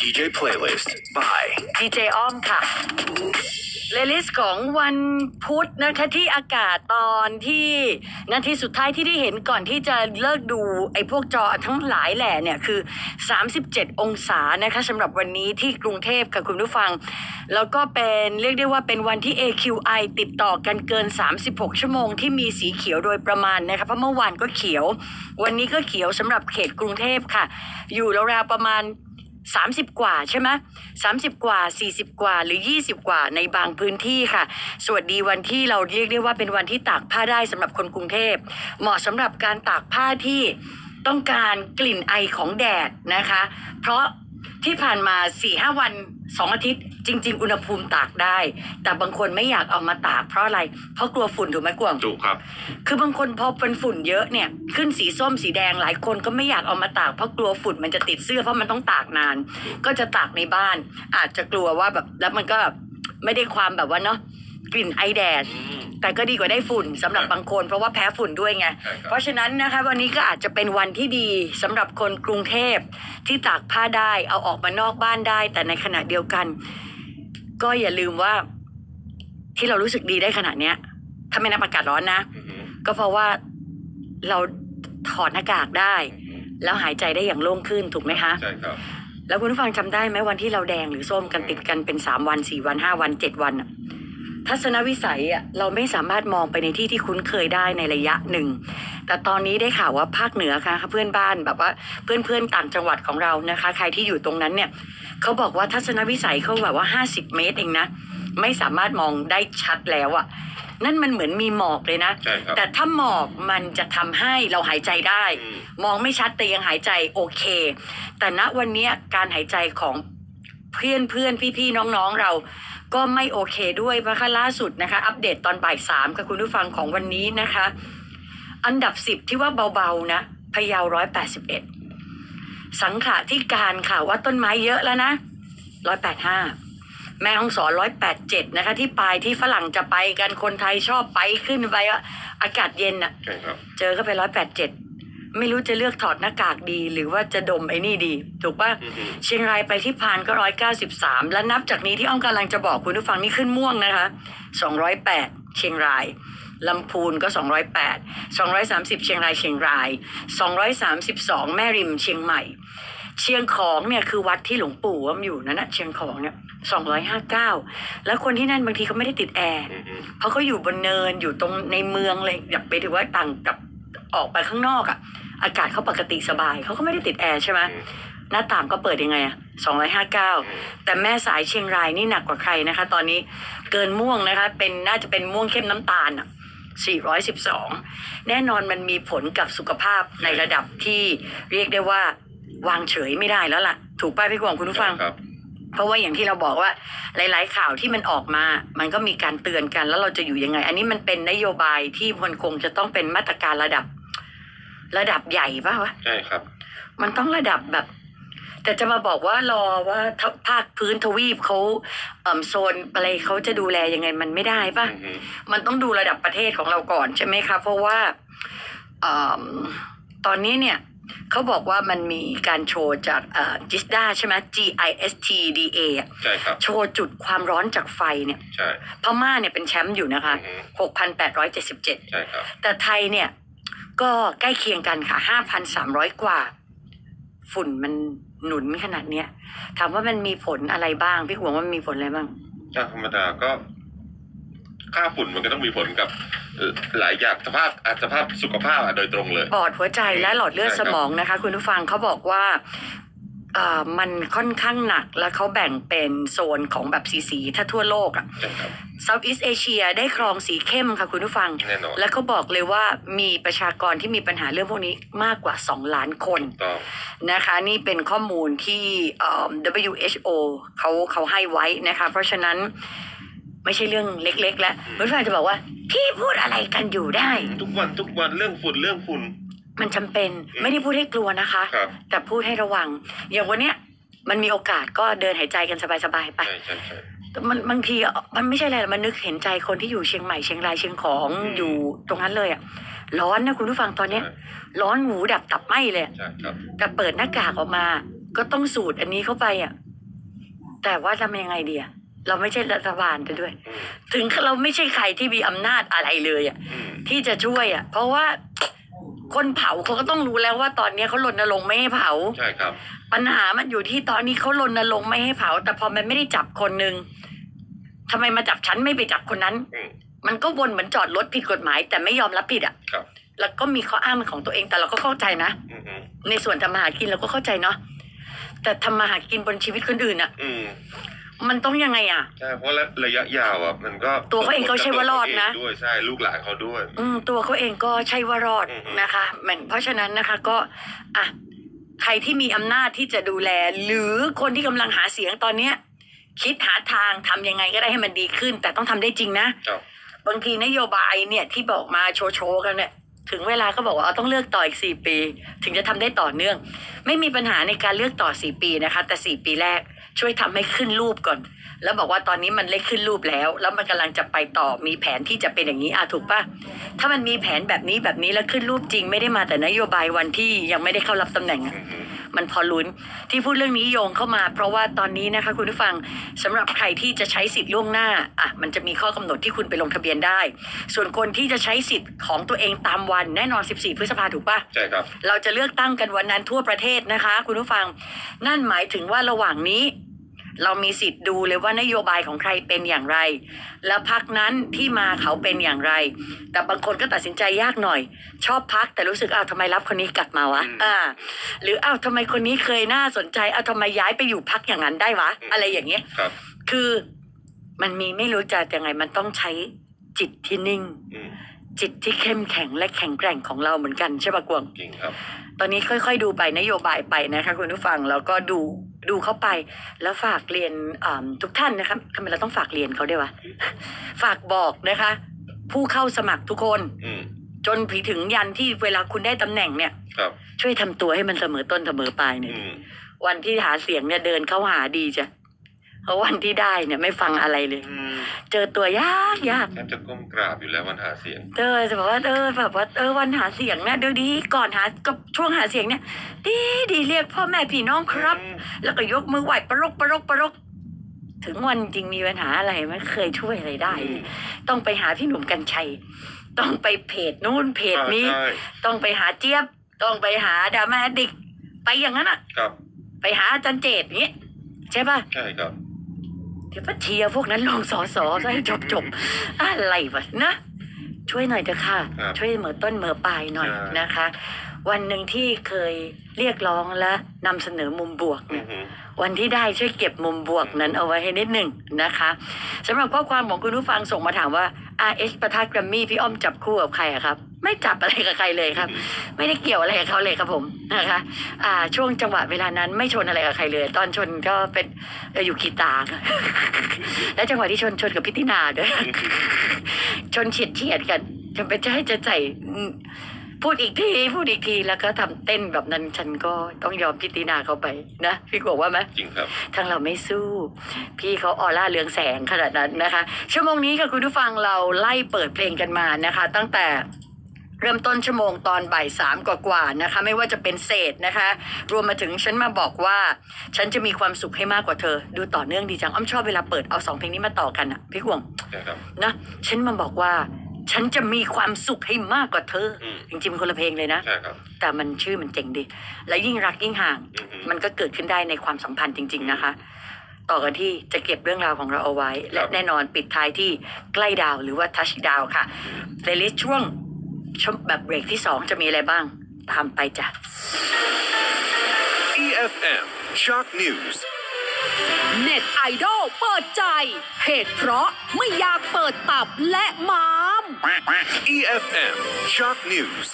DJ playlist by ดีเจอ้อมค่ะเลลิสของวันพุธนะคะที่อากาศตอนที่นาทีสุดท้ายที่ได้เห็นก่อนที่จะเลิกดูไอ้พวกจอทั้งหลายแหล่เนี่ยคือ 37 องศานะคะสำหรับวันนี้ที่กรุงเทพกับคุณผู้ฟัง แล้วก็เป็นเรียกได้ว่าเป็นวันที่ AQI ติดต่อกันเกิน 36 ชั่วโมงที่มีสีเขียวโดยประมาณนะคะเพราะเมื่อวานก็เขียว วันนี้ก็เขียวสำหรับเขตกรุงเทพค่ะ อยู่ราวๆประมาณ สามสิบกว่าใช่ไหมสามสิบกว่าสี่สิบกว่าหรือยี่สิบกว่าในบางพื้นที่ค่ะ สวัสดีวันที่เราเรียกได้ว่าเป็นวันที่ตากผ้าได้สำหรับคนกรุงเทพ เหมาะสำหรับการตากผ้าที่ต้องการกลิ่นไอของแดดนะคะ เพราะ ที่ผ่านมา4ี่ห้าวันสองอาทิตย์ จริง ๆ อุณหภูมิตากได้ แต่บางคนไม่อยากเอามาตากเพราะอะไร เพราะกลัวฝุ่นถูกไหมกวางถูกครับ คือบางคนพอเป็นฝุ่นเยอะเนี่ย ขึ้นสีส้มสีแดงหลายคนก็ไม่อยากเอามาตากเพราะกลัวฝุ่นมันจะติดเสื้อเพราะมันต้องตากนาน ก็จะตากในบ้าน อาจจะกลัวว่าแบบแล้วมันก็แบบไม่ได้ความแบบว่าเนาะ กลิ่นไอแดด แต่ก็ดีกว่าได้ฝุ่นสำหรับบางคน เพราะว่าแพ้ฝุ่นด้วยไง ใช่ครับ เพราะฉะนั้นนะคะวันนี้ก็อาจจะเป็นวันที่ดีสำหรับคนกรุงเทพที่ตากผ้าได้เอาออกมานอกบ้านได้ แต่ในขณะเดียวกัน ก็อย่าลืมว่าที่เรารู้สึกดีได้ขนาดเนี้ย ถ้าไม่นับอากาศร้อนนะ อือฮึก็เพราะว่าเราถอดหน้ากากได้ แล้วหายใจได้อย่างโล่งขึ้นถูกไหมคะ ใช่ครับ แล้วคุณผู้ฟังจำได้ไหมวันที่เราแดงหรือส้มกันติดกันเป็นสามวันสี่วันห้าวันเจ็ดวันอะ ทัศนวิสัยอะเราไม่สามารถมองไปในที่ที่คุ้นเคยได้ในระยะหนึ่ง แต่ตอนนี้ได้ข่าวว่าภาคเหนือค่ะเพื่อนบ้านแบบว่าเพื่อนเพื่อนๆต่างจังหวัดของเรานะคะ ใครที่อยู่ตรงนั้นเนี่ยเขาบอกว่าทัศนวิสัยเขาแบบว่าห้าสิบเมตรเองนะ ไม่สามารถมองได้ชัดแล้วอะนั่นมันเหมือนมีหมอกเลยนะ ใช่ครับ แต่ถ้าหมอกมันจะทำให้เราหายใจได้ อืม มองไม่ชัดแต่ยังหายใจโอเค แต่ณวันเนี้ยการหายใจของเพื่อนเพื่อนพี่พี่ๆน้องๆเรา ก็ไม่โอเคด้วยเพราะค่ะล่าสุดนะคะ อัปเดตตอนบ่ายสามกับคุณผู้ฟังของวันนี้นะคะ อันดับสิบที่ว่าเบาๆนะพะเยาร้อยแปดสิบเอ็ดสังขะที่การค่ะว่าต้นไม้เยอะแล้วนะร้อยแปดห้าแม่ห้องสอนร้อยแปดเจ็ดนะคะ ที่ปลายที่ฝรั่งจะไปกันคนไทยชอบไปขึ้นไปว่าอากาศเย็นอะใช่ครับเจอเข้าไปร้อยแปดเจ็ด ไม่รู้จะเลือกถอดหน้ากากดี หรือว่าจะดมไอ้นี่ดี ถูกปะอือฮึเชียงรายไปที่พานก็ร้อยเก้าสิบสามและนับจากนี้ที่อ้อมกำลังจะบอกคุณผู้ฟังนี่ขึ้นม่วงนะคะสองร้อยแปดเชียงรายลำพูนก็สองร้อยแปดสองร้อยสามสิบเชียงรายเชียงรายสองร้อยสามสิบสองแม่ริมเชียงใหม่ เชียงของเนี่ยคือวัดที่หลวงปู่ว่าอยู่นั่นนะเชียงของเนี่ยสองร้อยห้าเก้าแล้วคนที่นั่นบางทีเขาไม่ได้ติดแอร์อือฮึเพราะเขาอยู่บนเนินอยู่ตรงในเมืองเลยอย่าไปถือว่าต่างกับ ออกไปข้างนอกอะอากาศเขาปกติสบายเขาก็ไม่ได้ติดแอร์ใช่ไหมอืมหน้าต่างก็เปิดยังไงอะสองร้อยห้าเก้าแต่แม่สายเชียงรายนี่หนักกว่าใครนะคะ ตอนนี้เกินม่วงนะคะ เป็นน่าจะเป็นม่วงเข้มน้ำตาลอะ412 แน่นอนมันมีผลกับสุขภาพในระดับที่เรียกได้ว่าวางเฉยไม่ได้แล้วล่ะ ถูกป้ายพี่กวางคุณผู้ฟังครับเพราะว่าอย่างที่เราบอกว่าหลาย ๆ ข่าวที่มันออกมา มันก็มีการเตือนกันแล้วเราจะอยู่ยังไง อันนี้มันเป็นนโยบายที่มันคงจะต้องเป็นมาตรการระดับ ระดับใหญ่ป่ะวะใช่ครับ มันต้องระดับแบบ แต่จะมาบอกว่ารอว่าทภาคพื้นทวีปเขาเอ่มโซนอะไรเขาจะดูแลยังไงมันไม่ได้ป่ะอือฮึมันต้องดูระดับประเทศของเราก่อนใช่ไหมคะเพราะว่าเอมตอนนี้เนี่ยเขาบอกว่ามันมีการโชว์จากจิสดาใช่ไหม G I S T D A อะใช่ครับ โชว์จุดความร้อนจากไฟเนี่ย ใช่ พม่าเนี่ยเป็นแชมป์อยู่นะคะอือฮึ6,877 ใช่ครับ แต่ไทยเนี่ย ก็ใกล้เคียงกันค่ะ5,300กว่า ฝุ่นมันหนุนขนาดเนี้ย ถามว่ามันมีผลอะไรบ้าง พี่หวงว่ามันมีผลอะไรบ้าง จากธรรมดาก็ ค่าฝุ่นมันก็ต้องมีผลกับเอ่อหลายอย่างสภาพอาจสภาพสุขภาพอะโดยตรงเลย ปอดหัวใจและหลอดเลือดใช่สครับมองนะคะ คุณผู้ฟังเขาบอกว่าเอ่อ มันค่อนข้างหนักแล้วเขาแบ่งเป็นโซนของแบบสีสีๆถ้าทั่วโลกอะใช่ครับ Southeast Asia ได้ครองสีเข้มค่ะคุณผู้ฟังแน่นอนและเขาบอกเลยว่ามีประชากรที่มีปัญหาเรื่องพวกนี้มากกว่า 2 ล้านคนต้องนะคะ นี่เป็นข้อมูลที่เอ่อ WHO เขาเขาให้ไว้นะคะ เพราะฉะนั้นไม่ใช่เรื่องเล็ก ๆ แล้วคุณผู้ฟังจะบอกว่า พี่พูดอะไรกันอยู่ได้ ทุกวันทุกวันเรื่องฝุ่นเรื่องฝุ่น มันจำเป็นไม่ได้พูดให้กลัวนะคะครับแต่พูดให้ระวัง อย่างวันเนี้ยมันมีโอกาสก็เดินหายใจกันสบายๆไปใช่ใช่ใช่แต่มันบางทีอะมันไม่ใช่อะไรหรอกมันนึกเห็นใจคนที่อยู่เชียงใหม่เชียงรายเชียงของอืมอยู่ตรงนั้นเลยอะร้อนนะคุณผู้ฟังตอนเนี้ย ร้อนหูดับตับไหมเลยอะใช่ครับแต่เปิดหน้ากากออกมา ก็ต้องสูดอันนี้เข้าไปอะแต่ว่าทำยังไงดีอะเราไม่ใช่รัฐบาลไปด้วยอืมถึงเราไม่ใช่ใครที่มีอำนาจอะไรเลยอะอืมที่จะช่วยอะเพราะว่า คนเผาเขาก็ต้องรู้แล้วว่าตอนนี้เขารณรงค์ไม่ให้เผา ใช่ครับ ปัญหามันอยู่ที่ตอนนี้เขารณรงค์ไม่ให้เผา แต่พอมันไม่ได้จับคนหนึ่งทำไมมาจับฉันไม่ไปจับคนนั้นอืมมันก็วนเหมือนจอดรถผิดกฎหมาย แต่ไม่ยอมรับผิดอะครับ แล้วก็มีข้ออ้างเป็นของตัวเองแต่เราก็เข้าใจนะอืมอืมในส่วนทำมาหากินเราก็เข้าใจเนาะแต่ทำมาหากินบนชีวิตคนอื่นอะอื มมันต้องยังไงอะ ใช่เพราะระยะยาวอะมันก็ตัวเขาเองก็ใช่ว่ารอดนะตัวเขาเงด้วยใช่ลูกหลานเขาด้วย อืมตัวเขาเองก็ใช่ว่ารอดอือฮึนะคะเหมือนเพราะฉะนั้นนะคะก็อะใครที่มีอำนาจที่จะดูแล หรือคนที่กำลังหาเสียงตอนเนี้ย คิดหาทางทำยังไงก็ได้ให้มันดีขึ้น แต่ต้องทำได้จริงนะครับบางทีนโยบายเนี่ยที่บอกมาโชว์โชว์ๆกันเนี่ยถึงเวลาก็บอกว่าเอาต้องเลือกต่ออีกสี่ปี ถึงจะทำได้ต่อเนื่อง ไม่มีปัญหาในการเลือกต่อสี่ปีนะคะ แต่สี่ปีแรก ช่วยทำให้ขึ้นรูปก่อน แล้วบอกว่าตอนนี้มันเล็กขึ้นรูปแล้ว แล้วมันกำลังจะไปต่อมีแผนที่จะเป็นอย่างนี้อะถูกปะถ้ามันมีแผนแบบนี้แบบนี้แล้วขึ้นรูปจริงไม่ได้มาแต่นโยบายวันที่ยังไม่ได้เข้ารับตำแหน่งอะอืมอืมมันพอลุ้นที่พูดเรื่องนี้โยงเข้ามา เพราะว่าตอนนี้นะคะคุณผู้ฟังสำหรับใครที่จะใช้สิทธิ์ล่วงหน้าอะมันจะมีข้อกำหนดที่คุณไปลงทะเบียนได้ ส่วนคนที่จะใช้สิทธิ์ของตัวเองตามวันแน่นอน 14 พฤษภาถูกปะใช่ครับ เราจะเลือกตั้งกันวันนั้นทั่วประเทศนะคะ คุณผู้ฟัง นั่นหมายถึงว่าระหว่างนี้ เรามีสิทธิ์ดูเลยว่านโยบายของใครเป็นอย่างไร แล้วพักนั้นที่มาเขาเป็นอย่างไร แต่บางคนก็ตัดสินใจยากหน่อย ชอบพักแต่รู้สึกอ้าวทำไมรับคนนี้กลับมาวะอืมอ่าหรืออ้าวทำไมคนนี้เคยน่าสนใจอ้าวทำไมย้ายไปอยู่พักอย่างนั้นได้วะอืมอะไรอย่างเงี้ยครับคือมันมีไม่รู้จะยังไงมันต้องใช้จิตที่นิ่งอืมจิตที่เข้มแข็งและแข็งแกร่งของเราเหมือนกันใช่ปะกวงจริงครับ ตอนนี้ค่อยๆดูไปนโยบายไปนะคะคุณผู้ฟังแล้วก็ดู ดูเข้าไป แล้วฝากเรียนอ่าทุกท่านนะคะทำไมเราต้องฝากเรียนเขาด้วยวะ ฝากบอกนะคะ ผู้เข้าสมัครทุกคนอืมจนผีถึงยันที่เวลาคุณได้ตำแหน่งเนี่ยครับช่วยทำตัวให้มันเสมอต้นเสมอปลายเนี่ยอืมวันที่หาเสียงเนี่ยเดินเข้าหาดีจ้ะ เพราะวันที่ได้เนี่ยไม่ฟังอะไรเลย อืมเจอตัวยากยากแทบจะก้มกราบอยู่แล้ววันหาเสียงเออจะบอกว่าเออแบบว่าเออวันหาเสียงเนี่ยเดี๋ยวดีก่อนหากับช่วงหาเสียงเนี่ย ดีดีเรียกพ่อแม่พี่น้องครับอืมแล้วก็ยกมือไหว้ประรกประรกประรกถึงวันจริงมีปัญหาอะไรไม่เคยช่วยอะไรได้เลย ต้องไปหาพี่หนุ่มกัญชัย ต้องไปเพจนู้นเพจนี้ใช่ต้องไปหาเจี๊ยบ ต้องไปหาดามาดิก ไปอย่างนั้นอะครับ ไปหาอาจารย์เจตอย่างงี้ใช่ป่ะใช่ครับ เดี๋ยวก็เชียร์พวกนั้นลงสอสอซะให้จบจบๆอะไรวะนะ ช่วยหน่อยเถอะค่ะ ครับช่วยเหมือต้นเหมือปลายหน่อยใช่ นะคะ วันหนึ่งที่เคยเรียกร้องและนำเสนอมุมบวกอืเนี่ย อหือ วันที่ได้ช่วยเก็บมุมบวกนั้นเอาไว้ให้นิดหนึ่งนะคะสำหรับข้อความของคุณผู้ฟังส่งมาถามว่า RS ประทัดแกรมมี่พี่อ้อมจับคู่กับใครอะครับ ไม่จับอะไรกับใครเลยครับ ไม่ได้เกี่ยวอะไรกับเขาเลยครับผมนะคะ อ่า ช่วงจังหวะเวลานั้นไม่ชนอะไรกับใครเลย ตอนชนก็เป็นเอ่ออยู่กีตาร์และจังหวะที่ชนชนกับพิตินาด้วยชนเฉียดเฉียดๆกันจะไปจะให้จะใส่อืมพูดอีกทีพูดอีกทีแล้วก็ทำเต้นแบบนั้นฉันก็ต้องยอมพิตินาเขาไปนะพี่กบอกว่าไหมจริงครับทางเราไม่สู้ พี่เขาออร่าเรืองแสงขนาดนั้นนะคะ ชั่วโมงนี้ค่ะคุณผู้ฟังเราไล่เปิดเพลงกันมานะคะ ตั้งแต่ เริ่มต้นชั่วโมงตอนบ่ายสามกว่าๆนะคะ ไม่ว่าจะเป็นเศษนะคะ รวมมาถึงฉันมาบอกว่า ฉันจะมีความสุขให้มากกว่าเธอ ดูต่อเนื่องดีจังอ้อมชอบเวลาเปิดเอาสองเพลงนี้มาต่อกันอะพี่ห่วงใช่ครับนะฉันมาบอกว่า ฉันจะมีความสุขให้มากกว่าเธออืมจริงๆมันคนละเพลงเลยนะ ใช่ครับ แต่มันชื่อมันเจ๋งดี และยิ่งรักยิ่งห่าง อือหือมันก็เกิดขึ้นได้ในความสัมพันธ์จริง ๆนะคะ ต่อกันที่จะเก็บเรื่องราวของเราเอาไว้ และแน่นอนปิดท้ายที่ใกล้ดาวหรือว่าทัชดาวค่ะเพลย์ลิสต์ช่วง ช่วงแบบเบรกที่สองจะมีอะไรบ้าง ตามไปจ้ะ EFM Shock News. เน็ตไอดอลเปิดใจ เหตุเพราะไม่อยากเปิดตับและม้าม EFM Shock News.